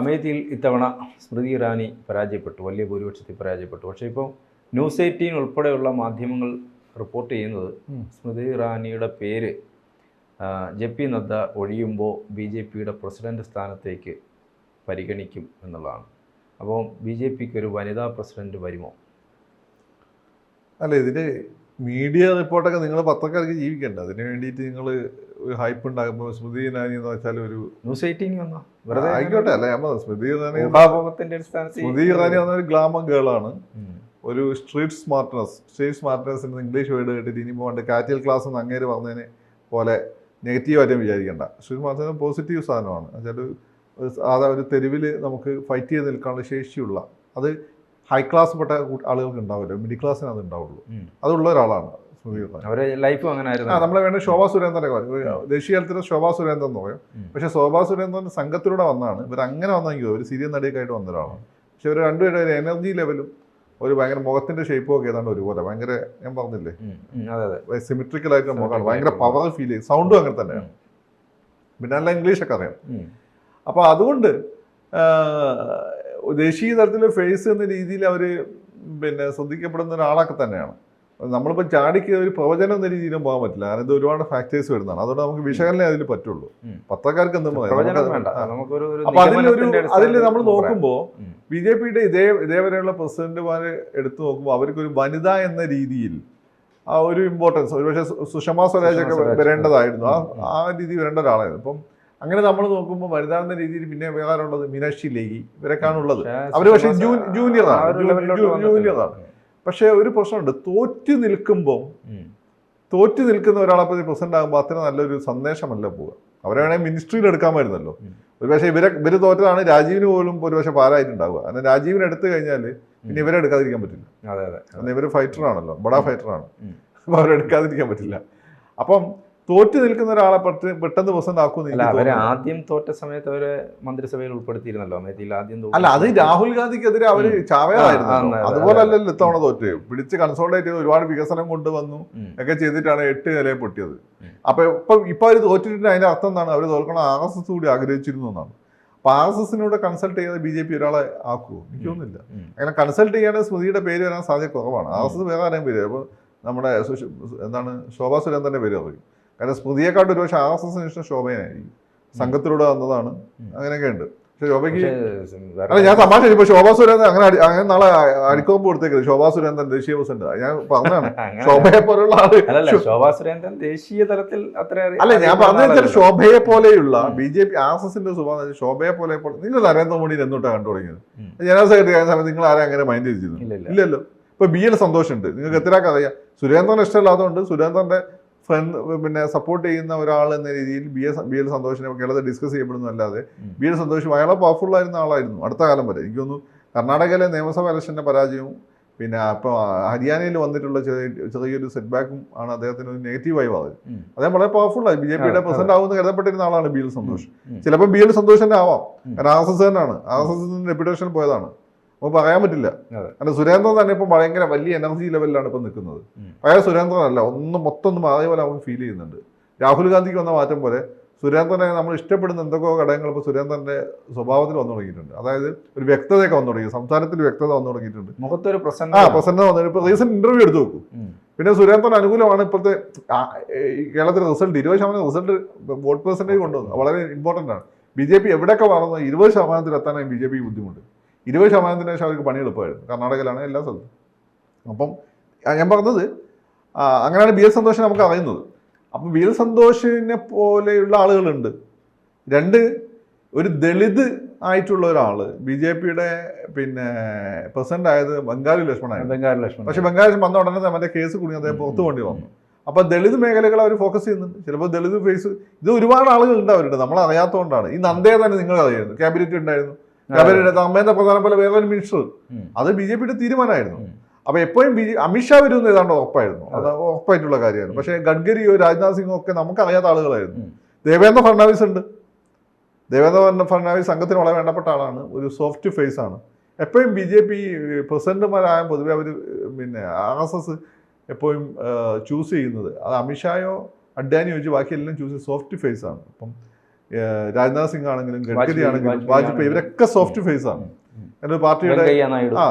അമേത്തിയിൽ ഇത്തവണ സ്മൃതി ഇറാനി പരാജയപ്പെട്ടു വലിയ ഭൂരിപക്ഷത്തിൽ പരാജയപ്പെട്ടു. പക്ഷേ ഇപ്പോൾ ന്യൂസ് എയ്റ്റീൻ ഉൾപ്പെടെയുള്ള മാധ്യമങ്ങൾ റിപ്പോർട്ട് ചെയ്യുന്നത്. സ്മൃതി ഇറാനിയുടെ പേര് ജെ പി നദ്ദ ഒഴിയുമ്പോൾ ബി ജെ പിയുടെ പ്രസിഡന്റ് സ്ഥാനത്തേക്ക് പരിഗണിക്കും എന്നുള്ളതാണ്. അപ്പോൾ ബി ജെ പിക്ക് ഒരു വനിതാ പ്രസിഡന്റ് വരുമോ? അല്ല ഇതിന് മീഡിയ റിപ്പോർട്ടൊക്കെ നിങ്ങൾ പത്രക്കാർക്ക് ജീവിക്കണ്ട? അതിന് വേണ്ടിയിട്ട് നിങ്ങൾ ഒരു ഹൈപ്പ് ഉണ്ടാകുമ്പോൾ സ്മൃതി ഇറാനി എന്ന് വെച്ചാൽ ഒരു ന്യൂസ് എയ്റ്റീൻ വന്നോ? ആയിക്കോട്ടെ. അല്ല ഞാൻ സ്മൃതി ഇറാനി സ്മൃതി ഇറാനി എന്ന ഒരു ഗ്ലാമർ ഗേളാണ്. ഒരു സ്ട്രീറ്റ് സ്മാർട്ട്നെസ് സ്ട്രീറ്റ് സ്മാർട്ട്നെസ് എന്ന് ഇംഗ്ലീഷ് വേർഡ് കേട്ടിട്ട് ഇനി പോകേണ്ട. കാറ്റൽ ക്ലാസ് എന്ന് അങ്ങേര് പറഞ്ഞതിനെ പോലെ നെഗറ്റീവായിട്ടും വിചാരിക്കേണ്ട. സ്ട്രീറ്റ് സ്മാർട്ട്നെസ് പോസിറ്റീവ് സാധനമാണ്. എന്നുവെച്ചാൽ ഒരു സാധാരണ ഒരു തെരുവിൽ നമുക്ക് ഫൈറ്റ് ചെയ്ത് നിൽക്കാനുള്ള ശേഷിയുള്ള. അത് ഹൈ ക്ലാസ് പെട്ട ആളുകൾക്ക് ഉണ്ടാവില്ല. മിഡിൽ ക്ലാസ്സിന് അത് ഉണ്ടാവുള്ളൂ. അതുള്ള ഒരാളാണ് ലൈഫും അങ്ങനെ ആയിരുന്നു നമ്മളെ വേണ്ട ശോഭാ സുരേന്ദ്രനെ ദേശീയ തലത്തിൽ ശോഭാ സുരേന്ദ്രൻ എന്ന് പറയും. പക്ഷെ ശോഭാ സുരേന്ദ്രൻ സംഘത്തിലൂടെ വന്നതാണ് ഇവർ അങ്ങനെ വന്നെങ്കിൽ ഒരു സീരിയൽ നടിയൊക്കെ ആയിട്ട് വന്ന ഒരാളാണ്. പക്ഷെ ഇവർ രണ്ടുപേരും ഒരു എനർജി ലെവലും ഒരു ഭയങ്കര മുഖത്തിന്റെ ഷേപ്പും ഒക്കെ ഏതാണ്ട് ഒരുപോലെ. ഭയങ്കര ഞാൻ പറഞ്ഞില്ലേ? സിമിട്രിക്കൽ ആയിട്ട് മുഖമാണ്. ഭയങ്കര പവർ ഫീൽ ചെയ്യും സൗണ്ടും അങ്ങനെ തന്നെയാണ്. പിന്നെ നല്ല ഇംഗ്ലീഷൊക്കെ അറിയാം. അപ്പൊ അപ്പോൾ അതുകൊണ്ട് ദേശീയ തലത്തിൽ ഫേസ് എന്ന രീതിയിൽ അവർ പിന്നെ ശ്രദ്ധിക്കപ്പെടുന്ന ഒരാളൊക്കെ തന്നെയാണ്. നമ്മളിപ്പോൾ ചാടിക്ക് ഒരു പ്രവചനം എന്ന രീതിയിലും പോകാൻ പറ്റില്ല. കാരണം ഇത് ഒരുപാട് ഫാക്ടേഴ്സ് വരുന്നതാണ്. അതുകൊണ്ട് നമുക്ക് വിശകലനം അതിൽ പറ്റുള്ളൂ. പത്രക്കാർക്ക് എന്തും അപ്പൊ അതിലൊരു അതിൽ നമ്മൾ നോക്കുമ്പോൾ. ബി ജെ പിയുടെ ഇതേ ഇതേവരെയുള്ള പ്രസിഡന്റുമാരെ എടുത്തു നോക്കുമ്പോൾ അവർക്കൊരു വനിത എന്ന രീതിയിൽ ആ ഒരു ഇമ്പോർട്ടൻസ് ഒരുപക്ഷെ സുഷമ സ്വരാജ്. ഒക്കെ വരേണ്ടതായിരുന്നു. ആ. ആ രീതി വരേണ്ട ഒരാളായിരുന്നു. അപ്പം അങ്ങനെ നമ്മൾ നോക്കുമ്പോൾ വനിത എന്ന രീതിയിൽ പിന്നെ വേറെ ഉള്ളത് മീനാക്ഷി ലേഖി. ഇവരൊക്കെയാണ് ഉള്ളത് പക്ഷേ അവർ പക്ഷേ സുഷമ ജൂനിയറാണ്. ജൂനിയറാണ്. പക്ഷേ ഒരു പ്രശ്നമുണ്ട്. തോറ്റു നിൽക്കുമ്പോൾ. തോറ്റു നിൽക്കുന്ന ഒരാളെ പറ്റി പ്രസിഡന്റ് ആകുമ്പോൾ അത്ര നല്ലൊരു സന്ദേശമല്ല പോവുക. അവരെ വേണമെങ്കിൽ മിനിസ്ട്രിയിൽ എടുക്കാമായിരുന്നല്ലോ. ഒരുപക്ഷെ ഇവരെ ഇവർ തോറ്റതാണ്. രാജീവിന് പോലും ഒരുപക്ഷെ പാരായിട്ടുണ്ടാവുക കാരണം രാജീവിനെ എടുത്തു കഴിഞ്ഞാൽ പിന്നെ ഇവരെ എടുക്കാതിരിക്കാൻ പറ്റില്ല. അതെ അതെ കാരണം ഇവർ ഫൈറ്റർ ആണല്ലോ. ബഡാ ഫൈറ്റർ ആണ്. ഉം. അപ്പൊ അവരെടുക്കാതിരിക്കാൻ പറ്റില്ല. അപ്പം തോറ്റു നിൽക്കുന്ന ഒരാളെ പെട്ടെന്ന് പ്രസിഡന്റ് ആക്കുന്നില്ല അവർ ആദ്യം തോറ്റ സമയത്ത് അവരെ മന്ത്രിസഭയിൽ ഉൾപ്പെടുത്തിയിരുന്നല്ലോ അമേത്തിയിൽ ആദ്യം അല്ല അത് രാഹുൽ ഗാന്ധിക്കെതിരെ അവർ ചാവയായിരുന്നു അതുപോലെ അതെ. അല്ലല്ലോ ഇത്തവണ തോറ്റ്. പിടിച്ച് കൺസോൾട്ടേറ്റ് ചെയ്ത് ഒരുപാട് വികസനം കൊണ്ടുവന്നു. ഒക്കെ ചെയ്തിട്ടാണ് എട്ട് നിലയെ പൊട്ടിയത്. അപ്പൊ ഇപ്പൊ ഇപ്പൊ അവർ തോറ്റിട്ടുണ്ട് അതിന്റെ അർത്ഥം എന്താണ്? അവർ തോൽക്കണം ആർ എസ് എസ് കൂടി ആഗ്രഹിച്ചിരുന്നു എന്നാണ്. അപ്പൊ ആർ എസ് എസിനോട് കൺസൾട്ട് ചെയ്യാതെ ബി ജെ പി ഒരാളെ ആക്കുമോ എനിക്ക് തോന്നുന്നില്ല. അങ്ങനെ കൺസൾട്ട് ചെയ്യാൻ സ്മൃതിയുടെ പേര് വരാൻ സാധ്യത കുറവാണ്. ആർ എസ് എസ് വേറെ ആരെയും പേര് അപ്പോൾ നമ്മുടെ എന്താണ് ശോഭാ സുരേന്ദ്രന്റെ പേര് അറിയും കാരണം സ്മൃതിയെക്കാട്ട് ഒരുപക്ഷെ ആർ എസ് എസിന് ഇഷ്ടം സംഘത്തിലൂടെ വന്നതാണ്. അങ്ങനെയൊക്കെ ഉണ്ട് പക്ഷെ ശോഭയ്ക്ക് അല്ല ഞാൻ തമാശ ഇപ്പൊ ശോഭാ സുരേന്ദ്രൻ അങ്ങനെ അങ്ങനെ നാളെ അടിക്കോപ്പ് കൊടുത്തേക്കരുത്. ശോഭാ സുരേന്ദ്രൻ ദേശീയ പ്രസിഡന്റ്. ഞാൻ പറഞ്ഞാണ് ശോഭയെ പോലുള്ള ആൾ ശോഭാ സുരേന്ദ്രൻ ദേശീയ തലത്തിൽ അത്ര അല്ല ഞാൻ അറിയപ്പെടുന്ന പറഞ്ഞു വെച്ചാൽ ആളല്ലല്ലോ. ശോഭയെ പോലെയുള്ള. B J P R S എസിന്റെ സ്വഭാവം ശോഭയെ പോലെ പോലെ- നിങ്ങൾ നരേന്ദ്രമോദി എന്നോട്ടാണ് കണ്ടു തുടങ്ങിയത്. ജനറൽ സെക്രട്ടറി ആയ സമയത്ത് നിങ്ങൾ ആരെ അങ്ങനെ മൈൻഡ് ചെയ്തിരുന്നു? ഇല്ല, ഇല്ല. ഇല്ലല്ലോ. ഇപ്പൊ ബി എൽ സന്തോഷമുണ്ട് നിങ്ങൾക്ക് എത്ര കഥയാ? സുരേന്ദ്രൻ ഇഷ്ടമില്ലാത്തതുകൊണ്ട് സുരേന്ദ്രന്റെ പിന്നെ സപ്പോർട്ട് ചെയ്യുന്ന ഒരാൾ എന്ന രീതിയിൽ ബി എസ് ബി എൽ സന്തോഷിനെ കേരളത്തിൽ ഡിസ്കസ് ചെയ്യപ്പെടുന്നു അല്ലാതെ. ബി എൽ സന്തോഷ് അയാളെ പവർഫുൾ ആയിരുന്ന ആളായിരുന്നു അടുത്ത കാലം വരെ എനിക്ക് തോന്നുന്നു കർണാടകയിലെ നിയമസഭ ഇലക്ഷന്റെ പരാജയവും പിന്നെ അപ്പോൾ ഹരിയാനയിൽ വന്നിട്ടുള്ള ചെറിയ ചെറിയൊരു സെറ്റ് ബാക്കും ആണ് അദ്ദേഹത്തിന് ഒരു നെഗറ്റീവായി വന്നത്. അദ്ദേഹം വളരെ പവർഫുൾ ആയി ബി ജെ പിയുടെ പ്രസിഡന്റ് ആവുമെന്ന് കരുതപ്പെട്ടിരുന്ന ആളാണ് ബി എൽ സന്തോഷ്. ചിലപ്പോൾ ബി എൽ സന്തോഷ് തന്നെ ആവാം. കാരണം ആർ എസ് എസ് തന്നെയാണ് ആർ എസ് എസ് റെപ്യൂട്ടേഷൻ പോയതാണ് നമുക്ക് പറയാൻ പറ്റില്ല. കാരണം സുരേന്ദ്രൻ തന്നെ ഇപ്പം ഭയങ്കര വലിയ എനർജി ലെവലിലാണ് ഇപ്പം നിൽക്കുന്നത്. പഴയ സുരേന്ദ്രൻ അല്ല ഒന്ന് മൊത്തം ഒന്ന് മാറിയ പോലെ നമുക്ക് ഫീൽ ചെയ്യുന്നുണ്ട്. രാഹുൽ ഗാന്ധിക്ക് വന്ന മാറ്റം പോലെ സുരേന്ദ്രനെ നമ്മൾ ഇഷ്ടപ്പെടുന്ന എന്തൊക്കെയോ ഘടകങ്ങൾ ഇപ്പോൾ സുരേന്ദ്രന്റെ സ്വഭാവത്തിൽ വന്നു തുടങ്ങിയിട്ടുണ്ട്. അതായത് ഒരു വ്യക്തതയൊക്കെ വന്നു തുടങ്ങി സംസാരത്തിൽ വ്യക്തത വന്നു തുടങ്ങിയിട്ടുണ്ട്. മുഖത്തൊരു ആ പ്രസന്ന വന്നു ഇപ്പോൾ റീസെന്റ് ഇന്റർവ്യൂ എടുത്തു നോക്കൂ. പിന്നെ സുരേന്ദ്രൻ അനുകൂലമാണ് ഇപ്പോഴത്തെ കേരളത്തിലെ റിസൾട്ട് ഇരുപത് ശതമാനം റിസൾട്ട് വോട്ട് പെർസെന്റേജ് കൊണ്ടുവന്നു വളരെ ഇമ്പോർട്ടന്റ് ആണ്. ബി ജെ പി എവിടെയൊക്കെ വളർന്നു? ഇരുപത് ശതമാനത്തിൽ എത്താനായി ബി ജെ പി ബുദ്ധിമുട്ട്. ഇരുപത് ശതമാനത്തിന് ശേഷം അവർക്ക് പണി എളുപ്പമായിരുന്നു. കർണാടകയിലാണ് എല്ലാ സ്ഥലത്തും. അപ്പം ഞാൻ പറഞ്ഞത് അങ്ങനെയാണ് ബി എൽ സന്തോഷിനെ നമുക്ക് അറിയുന്നത്. അപ്പം ബി എൽ സന്തോഷിനെ പോലെയുള്ള ആളുകളുണ്ട്. രണ്ട് ഒരു ദളിത് ആയിട്ടുള്ള ഒരാൾ ബി ജെ പിയുടെ പിന്നെ പ്രസിഡന്റ് ആയത് ബംഗാളി ലക്ഷ്മണായിരുന്നു ബംഗാളി ലക്ഷ്മൺ ബംഗാളി ലക്ഷ്മൺ വന്ന ഉടനെ മറ്റേ കേസ് കുടുങ്ങി അദ്ദേഹം പുറത്തു വേണ്ടി വന്നു അപ്പോൾ ദളിത് മേഖലകൾ അവർ ഫോക്കസ് ചെയ്യുന്നുണ്ട്. ചിലപ്പോൾ ദളിത് ഫേസ് ഇത് ഒരുപാട് ആളുകളുണ്ട് അവരുടെ. നമ്മൾ അറിയാത്തതുകൊണ്ടാണ് ഈ നന്ദയെ തന്നെ നിങ്ങൾ അറിയായിരുന്നു. ക്യാബിനറ്റ് ഉണ്ടായിരുന്നു. അമ്മേന്റെ പ്രധാനപ്പെട്ട വേറൊരു മിനിസ്റ്റർ. അത് ബി ജെ പിയുടെ തീരുമാനമായിരുന്നു. അപ്പൊ എപ്പോഴും ബി ജെ അമിത്ഷാ വരുമെന്ന് ഏതാണ്ട് ഉറപ്പായിരുന്നു. അത് ഉറപ്പായിട്ടുള്ള കാര്യമായിരുന്നു പക്ഷേ ഗഡ്കരിയോ രാജ്നാഥ് സിംഗോ ഒക്കെ നമുക്ക് അറിയാത്ത ആളുകളായിരുന്നു. ദേവേന്ദ്ര ഫഡ്നാവിസ് ഉണ്ട്. ദേവേന്ദ്ര ഫഡ്നാവിസ് സംഘത്തിന് വളരെ വേണ്ടപ്പെട്ട ആളാണ്. ഒരു സോഫ്റ്റ് ഫേസ് ആണ്. എപ്പോഴും ബി ജെ പി പ്രസിഡന്റുമാരായ പൊതുവെ അവർ പിന്നെ ആർ എസ് എസ് എപ്പോഴും ചൂസ് ചെയ്യുന്നത്. അത് അമിത്ഷായോ അഡ്വാനിയോ വെച്ച് ബാക്കിയെല്ലാം ചൂസ് സോഫ്റ്റ് ഫേസ് ആണ്. അപ്പം രാജ്നാഥ് സിംഗ് ആണെങ്കിലും ഗഡ്കരി ആണെങ്കിലും വാജ്പേയി ഇവരൊക്കെ സോഫ്റ്റ് ഫേസ് ആണ്. എന്റെ എന്റെ പാർട്ടിയുടെ ആ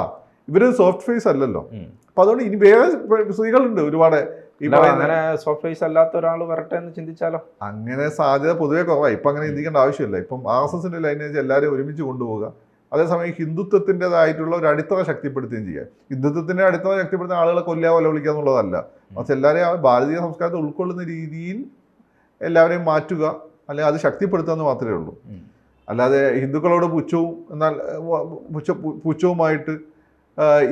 ഇവർ സോഫ്റ്റ് ഫേസ് അല്ലല്ലോ. അപ്പൊ അതുകൊണ്ട് ഇനി വേറെ സ്ത്രീകളുണ്ട് ഒരുപാട് അങ്ങനെ സോഫ്റ്റ് ഫേസ് അല്ലാത്ത ഒരാൾ വരട്ടെ എന്ന് ചിന്തിച്ചാലോ? അങ്ങനെ സാധ്യത പൊതുവേ കുറവാണ് ഇപ്പൊ അങ്ങനെ ചിന്തിക്കേണ്ട ആവശ്യമില്ല. ഇപ്പം ആർ എസ് എസിന്റെ ലൈനേജ് എല്ലാവരും ഒരുമിച്ച് കൊണ്ടുപോകുക അതേസമയം ഹിന്ദുത്വത്തിന്റെതായിട്ടുള്ള ഒരു അടിത്തറ ശക്തിപ്പെടുത്തുകയും ചെയ്യുക ഹിന്ദുത്വത്തിന്റെ അടിത്തറ ശക്തിപ്പെടുത്തുന്ന ആളുകളെ കൊല്ലുക കൊല വിളിക്കുക എന്നുള്ളതല്ല. മറിച്ച് എല്ലാവരെയും ഭാരതീയ സംസ്കാരത്തെ ഉൾക്കൊള്ളുന്ന രീതിയിൽ എല്ലാവരെയും മാറ്റുക അല്ലെങ്കിൽ അത് ശക്തിപ്പെടുത്തുക മാത്രമേ ഉള്ളൂ. അല്ലാതെ ഹിന്ദുക്കളോട് പുച്ഛവും എന്നാൽ പുച്ഛ പുച്ഛവുമായിട്ട്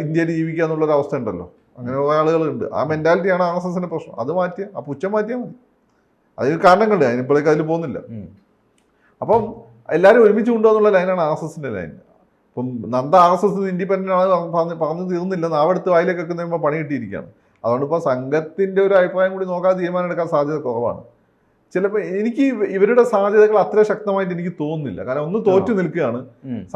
ഇന്ത്യയിൽ ജീവിക്കുക എന്നുള്ളൊരു അവസ്ഥ ഉണ്ടല്ലോ. അങ്ങനെ കുറേ ആളുകളുണ്ട്. ആ മെന്റാലിറ്റിയാണ് ആർ എസ് എസിന്റെ പ്രശ്നം. അത് മാറ്റിയ ആ പുച്ഛം മാറ്റിയാൽ മതി. അതിന് കാരണങ്ങളുണ്ട്. അതിനിപ്പോഴേക്ക് അതിൽ പോകുന്നില്ല. അപ്പം എല്ലാവരും ഒരുമിച്ച് കൊണ്ടുപോകുന്നുള്ള ലൈനാണ് ആർ എസ് എസിന്റെ ലൈൻ. അപ്പം Nanda R S S independent ആണ് പറഞ്ഞ് പറഞ്ഞ് പറഞ്ഞു തീർന്നില്ല. നാവെടുത്ത് വായിലേക്ക് വെക്കുന്ന പണി കിട്ടിയിരിക്കുകയാണ്. അതുകൊണ്ട് ഇപ്പോൾ സംഘത്തിന്റെ ഒരു അഭിപ്രായം കൂടി നോക്കാതെ തീരുമാനം എടുക്കാൻ സാധ്യത കുറവാണ്. ചിലപ്പോൾ എനിക്ക് ഇവരുടെ സാധ്യതകൾ അത്ര ശക്തമായിട്ട് എനിക്ക് തോന്നുന്നില്ല. കാരണം ഒന്ന് തോറ്റു നിൽക്കുകയാണ്.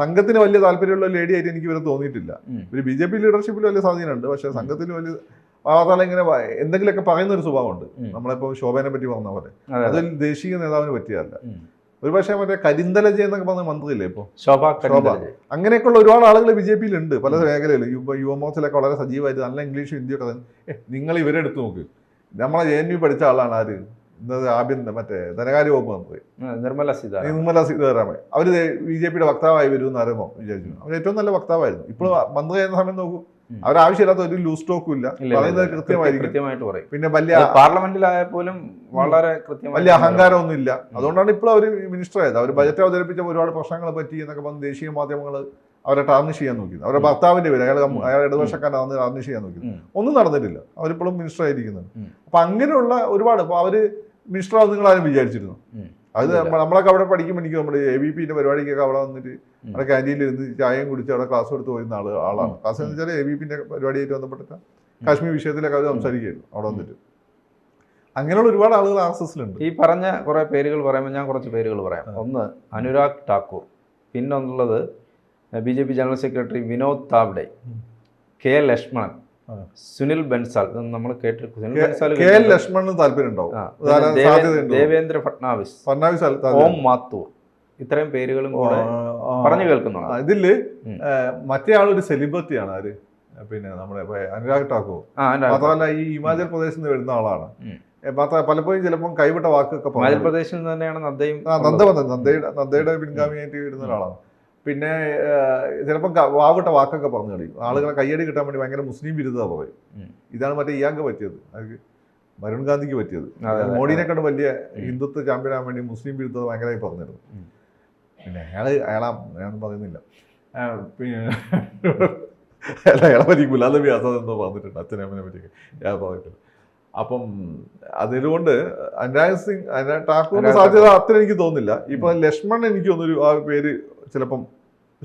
സംഘത്തിന് വലിയ താല്പര്യമുള്ള ലേഡി ആയിട്ട് എനിക്ക് ഇവരെ തോന്നിയിട്ടില്ല. ഇവർ ഒരു ബി ജെ പി ലീഡർഷിപ്പിൽ വലിയ സ്വാധീനമുണ്ട്. പക്ഷേ സംഘത്തിൽ വലിയ വാർത്തകൾ ഇങ്ങനെ എന്തെങ്കിലുമൊക്കെ പറയുന്ന ഒരു സ്വഭാവമുണ്ട്. നമ്മളിപ്പോൾ ശോഭനെ പറ്റി പറഞ്ഞ പോലെ. അതെ, ദേശീയ നേതാവിന് പറ്റിയല്ല ഉം. ഒരു പക്ഷേ മറ്റേ കരിന്തലജ എന്നൊക്കെ പറഞ്ഞ മന്ത്രിയില്ലേ ഇപ്പോൾ ശോഭ. അങ്ങനെയൊക്കെയുള്ള ഒരുപാട് ആളുകൾ ബി ജെ പിയിലുണ്ട്. പല മേഖലയിലും. യുവ യുവമോർച്ചയിലൊക്കെ വളരെ സജീവമായിട്ട് നല്ല ഇംഗ്ലീഷും ഹിന്ദിയൊക്കെ നിങ്ങൾ ഇവരെ എടുത്ത് നോക്ക്. നമ്മളെ ജെ എൻ യു പഠിച്ച ആളാണ് ആര്? ഇന്നത് ആഭ്യന്തര മറ്റേ ധനകാര്യ വകുപ്പ് മന്ത്രി നിർമ്മല സീതാരാമൻ. നിർമ്മല സീതാരാമൻ. അവർ ബി ജെ പിയുടെ വക്താവായി വരും എന്ന് അറിയുമോ വിചാരിച്ചു. അവർ ഏറ്റവും നല്ല വക്താവായിരുന്നു. ഇപ്പോൾ മന്ത്രി ആയിരുന്ന സമയം നോക്കൂ. അവരാവശ്യമില്ലാത്ത ഒരു ലൂസ് സ്റ്റോക്കും ഇല്ല. പറയുന്നത്. കൃത്യമായിരിക്കും. കൃത്യമായിട്ട് പറയും. പിന്നെ വലിയ പാർലമെന്റിലായ പോലും വളരെ വലിയ അഹങ്കാരമൊന്നും ഇല്ല അതുകൊണ്ടാണ് ഇപ്പോൾ അവർ മിനിസ്റ്റർ ആയത് അവർ ബജറ്റ് അവതരിപ്പിച്ച ഒരുപാട് പ്രശ്നങ്ങളെ പറ്റി എന്നൊക്കെ പറഞ്ഞ് ദേശീയ മാധ്യമങ്ങൾ അവരെ ടാർണിഷ് ചെയ്യാൻ നോക്കിയത്. അവരുടെ ഭർത്താവിന്റെ പേര് അയാൾ. അയാൾ ഇടതുപക്ഷക്കാരനാണെന്ന് ടാർണിഷ് ചെയ്യാൻ നോക്കിയത്. ഒന്നും നടന്നിട്ടില്ല. അവരിപ്പോഴും മിനിസ്റ്റർ ആയിരിക്കുന്നത്. അപ്പൊ അങ്ങനെയുള്ള ഒരുപാട് അപ്പൊ അവർ മിനിസ്റ്റർ ആവും നിങ്ങൾ ആരും വിചാരിച്ചിരുന്നു. അത് നമ്മളൊക്കെ അവിടെ പഠിക്കുമ്പോൾ എനിക്ക് നമ്മുടെ എ ബി പിന്റെ പരിപാടിക്കൊക്കെ അവിടെ വന്നിട്ട് അവിടെ ക്യാന്റീനിൽ ഇരുന്ന് ചായയും കുടിച്ച് അവിടെ ക്ലാസ് എടുത്ത് വരുന്ന ആൾ ആളാണ്. ക്ലാസ് എന്ന് വെച്ചാൽ എ ബി പിന്റെ പരിപാടിയായിട്ട് ബന്ധപ്പെട്ട കാശ്മീർ വിഷയത്തിലൊക്കെ അവർ സംസാരിക്കുകയായിരുന്നു അവിടെ വന്നിട്ട്. അങ്ങനെയുള്ള ഒരുപാട് ആളുകൾ ആർ എസ് എസിലുണ്ട്. ഈ പറഞ്ഞ കുറെ പേരുകൾ പറയുമ്പോൾ ഞാൻ കുറച്ച് പേരുകൾ പറയാം. ഒന്ന് Anurag Thakur. പിന്നൊന്നുള്ളത് B J P general secretary Vinod Tawde. K Lakshmanan Sunil Bansal നമ്മൾ കേട്ട് സുനിൽ കെ- ബൻസാൽ ലക്ഷ്മണന് താല്പര്യം ഉണ്ടാവും. ദേവേന്ദ്ര ഫട്നാവിസ് ഫട്നാവിസ് ഓം. മാത്തൂർ ഇത്രയും പേരുകളും കൂടെ പറഞ്ഞു കേൾക്കുന്നു ഇതിൽ മറ്റേ ആളൊരു സെലിബ്രിറ്റിയാണ് ആര്? പിന്നെ നമ്മുടെ അനുരാഗ് ഠാക്കൂർ. ആ മാത്രമല്ല ഈ ഹിമാചൽ പ്രദേശിൽ നിന്ന് വരുന്ന ആളാണ്. പലപ്പോഴും ചിലപ്പം കൈവിട്ട വാക്കൊക്കെ ഹിമാചൽ പ്രദേശിൽ നിന്ന് തന്നെയാണ് നദ്ദയും നന്ദ വന്നത്. നന്ദയുടെ നന്ദയുടെ പിൻഗാമിയായിട്ട് വരുന്ന ഒരാളാണ്. പിന്നെ ചിലപ്പം വാവിട്ട വാക്കൊക്കെ പറഞ്ഞു കളയും. ആളുകളെ കയ്യടി കിട്ടാൻ വേണ്ടി ഭയങ്കര മുസ്ലിം വിരുദ്ധത പറയും. ഇതാണ് മറ്റേ ഇയാൾക്ക് പറ്റിയത്. അത് വരുൺ ഗാന്ധിക്ക് പറ്റിയത്. അതെ, അതെ. മോഡിനെ കണ്ട് വലിയ ഹിന്ദുത്വ ചാമ്പ്യൻ ആവാൻ വേണ്ടി മുസ്ലിം വിരുദ്ധത ഭയങ്കരമായി പറഞ്ഞിരുന്നു. പിന്നെ അയാൾ അയാളാ ഞാൻ പറയുന്നില്ല. പിന്നെ അയാളെ പറ്റി ഗുലാബി ആസാദ് എന്തോ പറഞ്ഞിട്ടുണ്ട് അച്ഛനമ്മനെ പറ്റിയൊക്കെ. ഞാൻ പറഞ്ഞിട്ടുണ്ട്. അപ്പം അതിലുകൊണ്ട് അനുരാഗ് സിംഗ് ഠാക്കൂറിന്റെ സാധ്യത അത്ര എനിക്ക് തോന്നുന്നില്ല. ഇപ്പൊ ലക്ഷ്മൺ എനിക്ക് തോന്നുന്നു ആ പേര് ചിലപ്പം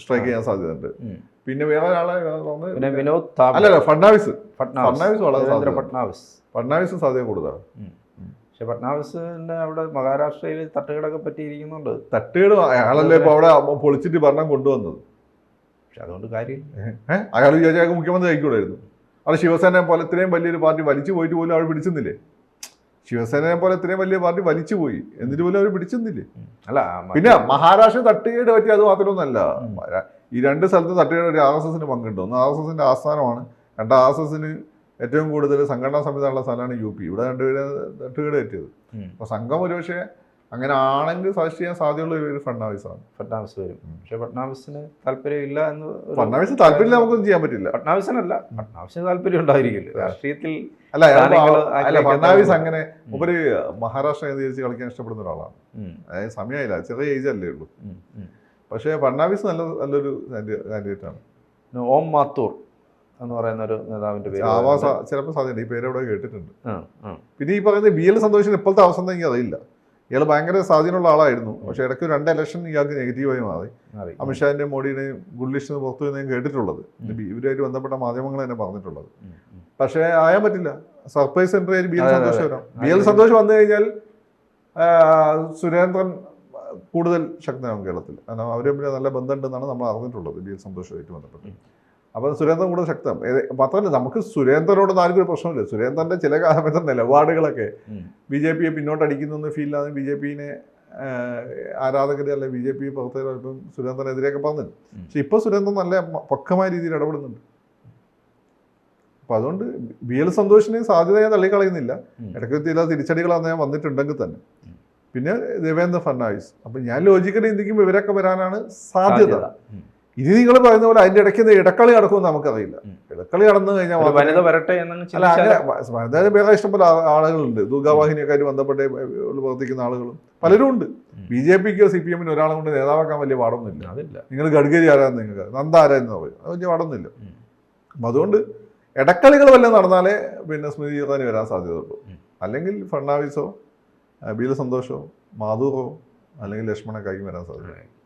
സ്ട്രൈക്ക് ചെയ്യാൻ സാധ്യതയുണ്ട്. പിന്നെ വേറെ ഒരാളെ പിന്നെ വിനോദ് അല്ലല്ല ഫഡ്നാവിസ്. ഫട്നാവിസ് ഫഡ്നാവിസ് വളരെ ഫഡ്നാവിസ്. ഫഡ്നാവിസ് സാധ്യത കൂടുതലാണ്. പക്ഷെ ഫഡ്നാവിസിന്റെ അവിടെ മഹാരാഷ്ട്രയിൽ തട്ടുകടൊക്കെ പറ്റിയിരിക്കുന്നുണ്ട്. തട്ടുകേട് അയാളല്ലേ ഇപ്പൊ അവിടെ പൊളിച്ചിട്ട് ഭരണം കൊണ്ടുവന്നത്? പക്ഷെ അതുകൊണ്ട് കാര്യം അയാൾ വിചാരിച്ച മുഖ്യമന്ത്രി ആയിക്കൂടായിരുന്നു. അവിടെ ശിവസേന പോലെ ഇത്രയും വലിയൊരു പാർട്ടി വലിച്ചു പോയിട്ട് പോലും അവർ പിടിച്ചെന്നില്ലേ? ശിവസേനയെ പോലെ ഇത്രയും വലിയ പാർട്ടി വലിച്ചു പോയി. എന്നിട്ട് പോലും അവർ പിടിച്ചെന്നില്ലേ? അല്ല പിന്നെ മഹാരാഷ്ട്ര തട്ടുകേട് പറ്റി അത് മാത്രമൊന്നല്ല ഈ രണ്ട് സ്ഥലത്ത് തട്ടുകേട് ഒരു ആർ എസ് എസിന് പങ്കുണ്ട്. ഒന്ന് ആർ എസ് എസിന്റെ ആസ്ഥാനമാണ്. രണ്ട് ആർ എസ് എസിന് ഏറ്റവും കൂടുതൽ സംഘടനാ സംവിധാനമുള്ള സ്ഥലമാണ് യു പി. ഇവിടെ രണ്ടുപേരെ തട്ടുകേട് പറ്റിയത് അപ്പോൾ അപ്പൊ സംഘം ഒരുപക്ഷെ അങ്ങനെ ആണെങ്കിൽ സജസ്റ്റ് ചെയ്യാൻ സാധ്യതയുള്ള ഒരു ഫഡ്നാവിസ് ആണ്. ഫഡ്നാവിസ് വരും. പക്ഷെ ഫട്നാവിസിന് താല്പര്യമില്ല എന്ന് ഫഡ്നാവിസ് താല്പര്യമില്ല നമുക്കൊന്നും ചെയ്യാൻ പറ്റില്ല. ഫട്നാവിസിനല്ല ഫട്നാവിസിന് താല്പര്യം ഉണ്ടായിരിക്കില്ല. രാഷ്ട്രീയത്തിൽ അല്ല അല്ല ഫഡ്നാവിസ് അങ്ങനെ ഒരു മഹാരാഷ്ട്ര കേന്ദ്രീകരിച്ച് കളിക്കാൻ ഇഷ്ടപ്പെടുന്ന ഒരാളാണ്. അതായത് സമയമായില്ല ചെറിയ ഏജ് അല്ലേ ഉള്ളൂ. പക്ഷേ ഫഡ്നാവിസ് നല്ല നല്ലൊരു കാൻഡിഡേറ്റ് ആണ്. ഓം മാത്തൂർ എന്ന് പറയുന്ന ഒരു നേതാവിന്റെ പേര് ആവാസ. ചിലപ്പോൾ സാധ്യത ഈ പേര് അവിടെ കേട്ടിട്ടുണ്ട്. പിന്നെ ഈ പറയുന്ന ബി എൽ സന്തോഷിന് ഇപ്പോഴത്തെ അവസരം എനിക്ക് അറിയില്ല ഇയാൾ ഭയങ്കര സ്വാധീനമുള്ള ആളായിരുന്നു. പക്ഷേ ഇടയ്ക്ക് രണ്ട് ഇലക്ഷൻ ഇയാൾക്ക് നെഗറ്റീവായി മാറി. അറിയാം. അമിത്ഷാന്റെയും മോഡിയുടെയും ഗുഡ് പുറത്തു നിന്ന് കേട്ടിട്ടുള്ളത്. ഇവരുമായിട്ട് ബന്ധപ്പെട്ട മാധ്യമങ്ങൾ തന്നെ പറഞ്ഞിട്ടുള്ളത്. പക്ഷേ ആയാൻ പറ്റില്ല. സർപ്രൈസ് സെന്റർ ആയി ബി എൽ സന്തോഷ് വരാം. ബി എൽ സന്തോഷ് വന്നു കഴിഞ്ഞാൽ സുരേന്ദ്രൻ കൂടുതൽ ശക്തനാകും കേരളത്തിൽ. കാരണം അവർ തമ്മിൽ നല്ല ബന്ധമുണ്ടെന്നാണ് നമ്മൾ അറിഞ്ഞിട്ടുള്ളത് ബി എൽ സന്തോഷമായിട്ട് ബന്ധപ്പെട്ട്. അപ്പോൾ സുരേന്ദ്രൻ കൂടുതൽ ശക്തം. മാത്രമല്ല നമുക്ക് സുരേന്ദ്രനോട് ആർക്കും ഒരു പ്രശ്നമില്ല സുരേന്ദ്രന്റെ ചില കാലത്തെ നിലപാടുകളൊക്കെ. ബി ജെ പിയെ പിന്നോട്ടടിക്കുന്നു ഫീലാണ് ബി ജെ പിനെ ആരാധകർ അല്ലെ ബി ജെ പി പ്രവർത്തകർ ഇപ്പം സുരേന്ദ്രനെതിരെയൊക്കെ പറഞ്ഞു. പക്ഷെ ഇപ്പോൾ സുരേന്ദ്രൻ നല്ല പക്കമായ രീതിയിൽ ഇടപെടുന്നുണ്ട്. അപ്പം അതുകൊണ്ട് ബി എൽ സന്തോഷിനെ സാധ്യത ഞാൻ തള്ളിക്കളയുന്നില്ല. ഇടയ്ക്ക് ചില തിരിച്ചടികൾ അന്ന് ഞാൻ വന്നിട്ടുണ്ടെങ്കിൽ തന്നെ. പിന്നെ ദേവേന്ദ്ര ഫഡ്നാവിസ്. അപ്പം ഞാൻ ലോജിക്കലി എന്തെങ്കിലും ഇവരൊക്കെ വരാനാണ് സാധ്യത. ഇനി നിങ്ങൾ പറയുന്ന പോലെ അതിന്റെ ഇടയ്ക്ക് ഇടക്കളി നടക്കുമെന്ന് നമുക്കറിയില്ല. ഇടക്കളി നടന്നു കഴിഞ്ഞാൽ വനിത വരട്ടെ അല്ല അങ്ങനെ അതായത് വേറെ ഇഷ്ടംപോലെ ആളുകളുണ്ട്. ദുർഗാവാഹിനിയൊക്കെ ബന്ധപ്പെട്ട് പ്രവർത്തിക്കുന്ന ആളുകളും പലരും ഉണ്ട്. ബി ജെ പിക്കോ സി പി എമ്മിന് ഒരാളെ കൊണ്ട് നേതാവാക്കാൻ വലിയ പാടൊന്നുമില്ല. അതില്ല. നിങ്ങൾ ഗഡ്കരി ആരാന്ന് നിങ്ങൾക്ക് നന്ദ ആരാന്ന് പറയും. അത് വലിയ പാടൊന്നുമില്ല. അപ്പം അതുകൊണ്ട് ഇടക്കളികൾ വല്ലതും നടന്നാലേ പിന്നെ സ്മൃതി ഇറാനി വരാൻ സാധ്യതയുള്ളൂ. ഉള്ളൂ അല്ലെങ്കിൽ ഫഡ്നാവിസോ ബീല സന്തോഷോ മാധുറോ അല്ലെങ്കിൽ ലക്ഷ്മണക്കായും വരാൻ സാധ്യത